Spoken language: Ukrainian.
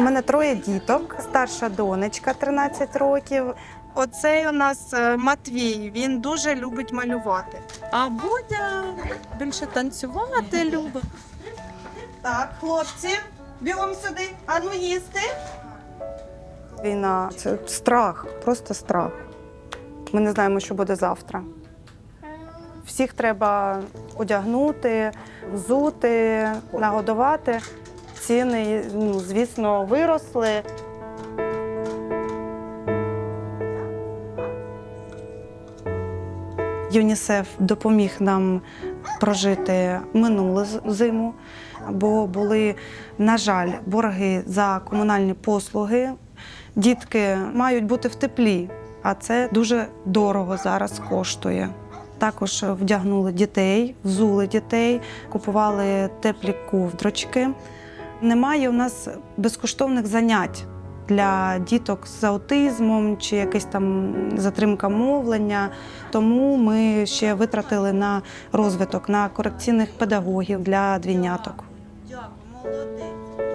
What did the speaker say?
У мене троє діток, старша донечка 13 років. Оцей у нас е, Матвій, він дуже любить малювати. А Бодя більше танцювати любить. Так, хлопці, бігом сюди, а ну їсти. Війна це страх, просто страх. Ми не знаємо, що буде завтра. Всіх треба одягнути, взути, нагодувати. Ціни, ну, звісно, виросли. ЮНІСЕФ допоміг нам прожити минулу зиму, бо були, на жаль, борги за комунальні послуги. Дітки мають бути в теплі, а це дуже дорого зараз коштує. Також вдягнули дітей, взули дітей, купували теплі ковдрочки. Немає у нас безкоштовних занять для діток з аутизмом чи якась там затримка мовлення. Тому ми ще витратили на розвиток на корекційних педагогів для двійняток. Дякую, молодець.